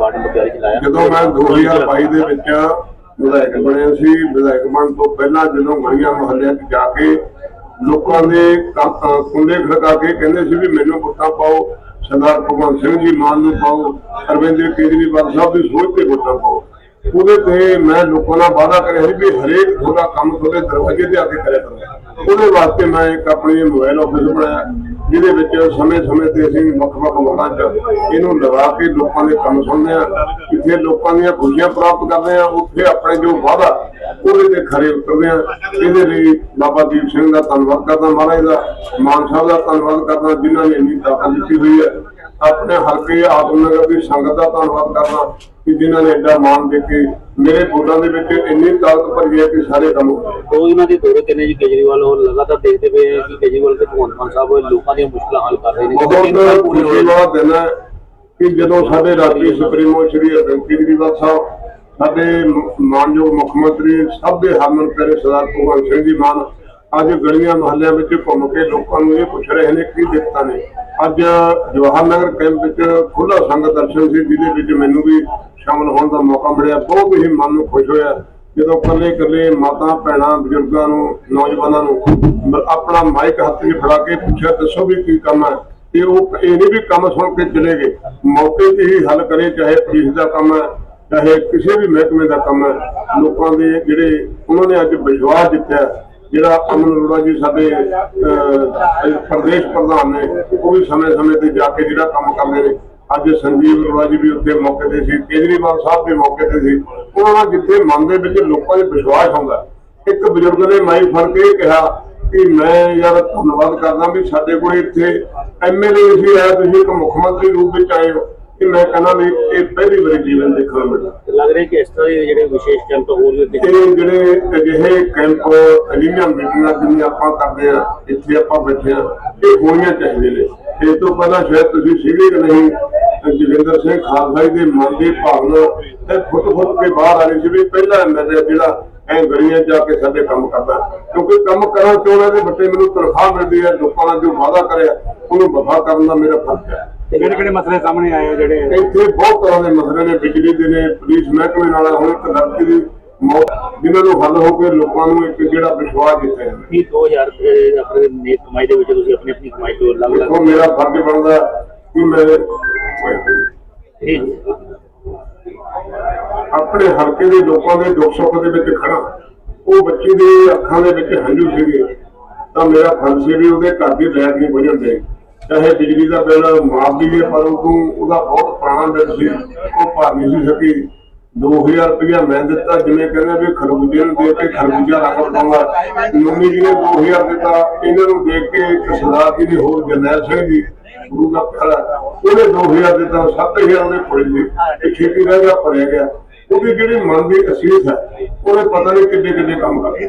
Ward number 42 ਚ ਲਾਇਆ ਜਦੋਂ ਮੈਂ 2022 ਦੇ ਵਿੱਚ ਵਿਧਾਇਕ ਬਣਿਆ ਸੀ, ਵਿਧਾਇਕ ਬਣਨ ਤੋਂ ਪਹਿਲਾਂ ਜਦੋਂ ਗਲੀਆਂ ਮੁਹੱਲਿਆਂ 'ਚ ਜਾ ਕੇ ਲੋਕਾਂ ਦੇ ਕੁੰਡੇ ਖੜਕਾ ਕੇ ਕਹਿੰਦੇ ਸੀ ਵੀ ਮੈਨੂੰ ਵੋਟਾਂ ਪਾਓ, ਸਰਦਾਰ ਭਗਵੰਤ ਸਿੰਘ ਜੀ ਮਾਨ ਨੂੰ ਪਾਓ, ਅਰਵਿੰਦ ਕੇਜਰੀਵਾਲ ਸਾਹਿਬ ਦੀ ਸੋਚ ਤੇ ਵੋਟਾਂ ਪਾਓ। ਉਹਦੇ ਤੇ ਮੈਂ ਲੋਕਾਂ ਨਾਲ ਵਾਅਦਾ ਕਰਿਆ ਸੀ ਵੀ ਹਰੇਕ ਤੁਹਾਡਾ ਕੰਮ ਤੁਹਾਡੇ ਦਰਵਾਜ਼ੇ ਤੇ ਆ ਕੇ ਕਰਿਆ ਕਰਾਂਗਾ ਉਹਦੇ ਵਾਸਤੇ ਮੈਂ ਇੱਕ ਆਪਣੀ ਮੋਬਾਈਲ ਆਫਿਸ ਬਣਾਇਆ, ਜਿਹਦੇ ਵਿੱਚ ਸਮੇਂ-ਸਮੇਂ ਤੇ ਅਸੀਂ ਵੱਖ-ਵੱਖ ਵਾਰਡਾਂ 'ਚ ਇਹਨੂੰ ਲਗਾ ਕੇ ਲੋਕਾਂ ਦੇ ਕੰਮ ਸੁਣਦੇ ਆ ਜਿੱਥੇ ਲੋਕਾਂ ਦੀਆਂ ਖੁਸ਼ੀਆਂ ਪ੍ਰਾਪਤ ਕਰਦੇ ਆ ਉੱਥੇ ਆਪਣੇ ਜੋ ਵਾਅਦਾ, ਉਹਦੇ ਤੇ ਖਰੇ ਉਤਰਦੇ ਆ ਇਹਦੇ ਲਈ ਬਾਬਾ ਦੀਪ ਸਿੰਘ ਦਾ ਧੰਨਵਾਦ ਕਰਦਾ ਮਹਾਰਾਜ ਦਾ, ਮਾਨ ਸਾਹਿਬ ਦਾ ਧੰਨਵਾਦ ਕਰਦਾ, ਜਿਨ੍ਹਾਂ ਨੇ ਇੰਨੀ ਤਾਕਤ ਦਿੱਤੀ ਹੋਈ ਹੈ। ਆਪਣੇ ਹਲਕੇ ਆਤਮਨਗਰ ਦੀ ਸੰਗਤ ਦਾ ਧੰਨਵਾਦ ਕਰਦਾ। ਕਿ ਜਿਨ੍ਹਾਂ ਨੇ ਐਡਾ ਮਾਣ ਦੇ ਕੇ ਮੇਰੇ ਬੋਲਾਂ ਦੇ ਵਿੱਚ ਇੰਨੀ ਤਾਕਤ ਭਰੀ ਹੈ ਕਿ ਸਾਰੇ ਕੰਮ ਉਹ ਇਹਨਾਂ ਦੇ ਦੌਰੇ ਤੇ ਨੇ ਜੀ ਕੇਜਰੀਵਾਲ ਉਹ ਲਗਾਤਾਰ ਦੇਖਦੇ ਪਏ ਕਿ ਕੇਜਰੀਵਾਲ ਤੇ ਭਗਵੰਤ ਮਾਨ ਸਾਹਿਬ ਉਹ ਲੋਕਾਂ ਦੀਆਂ ਮੁਸ਼ਕਲਾਂ ਹੱਲ ਕਰ ਰਹੇ ਨੇ। ਬਹੁਤ ਪੂਰੇ ਦਿਨ ਹੈ ਕਿ ਜਦੋਂ ਸਾਡੇ ਰਾਜੀ ਸੁਪਰੀਮੋ ਸ਼੍ਰੀ ਅਰਵਿੰਦ ਕੇਜਰੀਵਾਲ ਸਾਹਿਬ ਸਾਡੇ ਮਾਨਯੋਗ ਮੁੱਖ ਮੰਤਰੀ ਸਭ ਦੇ ਹਰਮਨ ਪਿਆਰੇ ਸਰਦਾਰ ਭਗਵੰਤ ਸਿੰਘ ਜੀ ਮਾਨ ਅੱਜ ਗਲੀਆਂ ਮੁਹੱਲਿਆਂ ਵਿੱਚ ਘੁੰਮ ਕੇ ਲੋਕਾਂ ਨੂੰ ਇਹ ਪੁੱਛ ਰਹੇ ਨੇ ਕੀ ਦਿੱਕਤਾਂ ਨੇ। ਅੱਜ ਜਵਾਹਰ ਨਗਰ ਕੈਂਪ ਵਿੱਚ ਖੁੱਲਾ ਸੰਗਤ ਦਰਸ਼ਨ ਸੀ, ਜਿਹਦੇ ਵਿੱਚ ਮੈਨੂੰ ਵੀ ਸ਼ਾਮਲ ਹੋਣ ਦਾ ਮੌਕਾ ਮਿਲਿਆ। ਬਹੁਤ ਹੀ ਮਨ ਨੂੰ ਖੁਸ਼ ਹੋਇਆ। ਜਦੋਂ ਕੱਲੇ ਕੱਲੇ ਮਾਤਾ, ਭੈਣਾਂ, ਬਜ਼ੁਰਗਾਂ ਨੂੰ, ਨੌਜਵਾਨਾਂ ਨੂੰ ਆਪਣਾ ਮਾਈਕ ਹੱਥ 'ਚ ਫੜਾ ਕੇ ਪੁੱਛਿਆ, ਦੱਸੋ ਵੀ ਕੀ ਕੰਮ ਹੈ? ਤੇ ਉਹ ਇਹ ਨਹੀਂ ਵੀ ਕੰਮ ਸੁਣ ਕੇ ਚਲੇ ਗਏ। ਮੌਕੇ ਤੇ ਹੀ ਹੱਲ ਕਰੇ, ਚਾਹੇ ਪੁਲਿਸ ਦਾ ਕੰਮ ਹੈ, ਚਾਹੇ ਕਿਸੇ ਵੀ ਮਹਿਕਮੇ ਦਾ ਕੰਮ ਹੈ। ਲੋਕਾਂ ਦੇ ਜਿਹੜੇ, ਉਹਨਾਂ ਨੇ ਅੱਜ ਵਿਸ਼ਵਾਸ ਜਿੱਤਿਆ। ਜਿਹੜਾ ਅਮਨ ਅਰੋੜਾ ਜੀ ਸਾਡੇ ਪ੍ਰਦੇਸ਼ ਪ੍ਰਧਾਨ ਨੇ, ਉਹ ਵੀ ਸਮੇਂ-ਸਮੇਂ ਤੇ ਜਾ ਕੇ ਜਿਹੜਾ ਕੰਮ ਕਰਦੇ ਨੇ। ਅੱਜ ਸੰਜੀਵ ਅਰੋੜਾ ਜੀ ਵੀ ਉੱਥੇ ਮੌਕੇ ਤੇ ਸੀ, ਕੇਜਰੀਵਾਲ ਸਾਹਿਬ ਵੀ ਮੌਕੇ ਤੇ ਸੀ। ਉਹਨਾਂ ਦਾ ਜਿੱਥੇ ਮਨ ਦੇ ਵਿੱਚ ਲੋਕਾਂ ਦੇ ਵਿਸ਼ਵਾਸ ਹੁੰਦਾ, ਇੱਕ ਬਜ਼ੁਰਗ ਨੇ ਮਾਈ ਫੜ ਕੇ ਇਹ ਕਿਹਾ ਕਿ ਮੈਂ ਯਾਰ ਧੰਨਵਾਦ ਕਰਦਾ ਵੀ ਸਾਡੇ ਕੋਲ ਇੱਥੇ ਐਮਐਲਏ ਸੀ ਆਇਆ, ਤੁਸੀਂ ਇੱਕ ਮੁੱਖ ਮੰਤਰੀ ਰੂਪ ਵਿੱਚ ਆਏ ਹੋ। ਕਿ ਮੈਂ ਕਹਿੰਦਾ ਵੀ ਇਹ ਪਹਿਲੀ ਵਾਰੀ ਜੀਵਨ ਦੇਖਣ ਨੂੰ ਮਿਲਿਆ। ਲੱਗ ਰਿਹਾ ਕਿ ਇਸ ਤਰ੍ਹਾਂ ਦੇ ਜਿਹੜੇ ਵਿਸ਼ੇਸ਼ ਕੈਂਪ ਹੋਰ ਵੀ ਅੱਗੇ ਇਹ ਜਿਹੜੇ ਅਜਿਹੇ ਕੈਂਪ ਅਲੀਆਂ ਮੀਟਿੰਗਾਂ ਜਿਵੇਂ ਆਪਾਂ ਕਰਦੇ ਆ ਇੱਥੇ ਆਪਾਂ ਬੈਠੇ ਆ ਇਹ ਹੋਣੀਆਂ ਚਾਹੀਦੇ ਨੇ। ਇਹ ਤੋਂ ਪਹਿਲਾਂ ਸ਼ਾਇਦ ਤੁਸੀਂ ਸੀਗੇ ਕਿ ਨਹੀਂ ਜਗਿੰਦਰ ਸਿੰਘ ਖਾਲਸਾ ਦੇ ਮਨ ਦੀ ਭਾਵਨਾ ਇਹ ਫੁੱਟ ਫੁੱਟ ਕੇ ਬਾਹਰ ਆ ਰਹੀ ਸੀ ਵੀ ਪਹਿਲਾ ਐਮਐਲਏ ਜਿਹੜਾ ਐ ਗਲੀਆਂ ਜਾ ਕੇ ਸਾਡੇ ਕੰਮ ਕਰਦਾ। ਕਿਉਂਕਿ ਕੰਮ ਕਰਾਂ ਚਾਹੁੰਦਾ ਦੇ ਬੱਟੇ ਮੈਨੂੰ ਤਨਖਾਹ ਮਿਲਦੀ ਹੈ ਲੋਕਾਂ ਨਾਲ ਜੋ ਵਾਅਦਾ ਕਰਿਆ ਉਹਨੂੰ ਵਫਾ ਕਰਨ ਦਾ ਮੇਰਾ ਫਰਜ਼ ਹੈ। ਕਿਹੜੇ ਕਿਹੜੇ ਮਸਲੇ ਸਾਹਮਣੇ ਆਏ ਆ ਜਿਹੜੇ? ਇੱਥੇ ਬਹੁਤ ਤਰ੍ਹਾਂ ਦੇ ਮਸਲੇ ਨੇ ਬਿਜਲੀ ਦੇ ਨੇ ਪੁਲਿਸ ਮਹਿਕਮੇ ਨਾਲ ਹੁਣ ਇੱਕ ਲੜਕੀ ਦੀ ਮੌਤ ਜਿਨ੍ਹਾਂ ਨੂੰ ਹੱਲ ਹੋ ਕੇ ਲੋਕਾਂ ਨੂੰ ਇੱਕ ਜਿਹੜਾ ਵਿਸ਼ਵਾਸ ਦਿੱਤਾ ਜਾਂਦਾ ਕੀ 2000 ਰੁਪਏ ਆਪਣੇ ਨੇ ਕਮਾਈ ਦੇ ਵਿੱਚ ਤੁਸੀਂ ਆਪਣੀ ਆਪਣੀ ਕਮਾਈ ਤੋਂ ਅਲੱਗ ਅਲੱਗ ਮੇਰਾ ਫਰਜ਼ ਬਣਦਾ ਕਿ ਮੈਂ ਆਪਣੇ ਹਲਕੇ ਦੇ ਲੋਕਾਂ ਦੇ ਦੁੱਖ ਸੁੱਖ ਦੇ ਵਿੱਚ ਖੜਾ ਉਹ ਬੱਚੀ ਦੇ ਅੱਖਾਂ ਦੇ ਵਿੱਚ ਹੰਝੂ ਸੀਗੇ ਤਾਂ ਮੇਰਾ ਫਰਜ਼ ਸੀ ਵੀ ਉਹਦੇ ਘਰ ਦੀ ਲਾਈਟ ਨਹੀਂ ਬੁਝਣ ਦੇ ਚਾਹੇ ਬਿਜਲੀ ਦਾ ਬਿੱਲ ਮਾਫ ਵੀ ਹੈ, ਪਰ ਉਹ ਉਹਦਾ ਬਹੁਤ ਪੁਰਾਣਾ ਬਿੱਲ ਸੀ। ਉਹ ਭਰ ਨਹੀਂ ਸੀ ਸਕੀ। 2000 ਰੁਪਇਆ ਮੈਂ ਦਿੱਤਾ, ਜਿਵੇਂ ਕਹਿੰਦੇ ਵੀ ਖਰਬੂਜੇ ਨੂੰ ਦੇ ਕੇ ਖਰਬੂਜਾ ਰੰਗ ਪਾਉਂਗਾ ਮੰਮੀ ਜੀ ਨੇ 2000 ਦਿੱਤਾ। ਇਹਨਾਂ ਨੂੰ ਦੇਖ ਕੇ ਇੱਕ ਸਰਦਾਰ ਜੀ ਦੀ ਹੋਰ ਜਰਨੈਲ ਸਿੰਘ ਜੀ, ਗੁਰੂ ਦਾ ਪਿਆਰਾ, ਉਹਨੇ 2000 ਦਿੱਤਾ 7000 ਉਹਨੇ ਫੜੇ ਸੀ। ਇਹ ਖੇਤੀ ਰਹਿ ਗਿਆ ਫੜਿਆ ਗਿਆ। ਉਹਦੀ ਜਿਹੜੀ ਮਨ ਦੀ ਅਸੀਸ ਹੈ, ਉਹਨੇ ਪਤਾ ਨਹੀਂ ਕਿੱਡੇ ਕਿੱਡੇ ਕੰਮ ਕਰਦੇ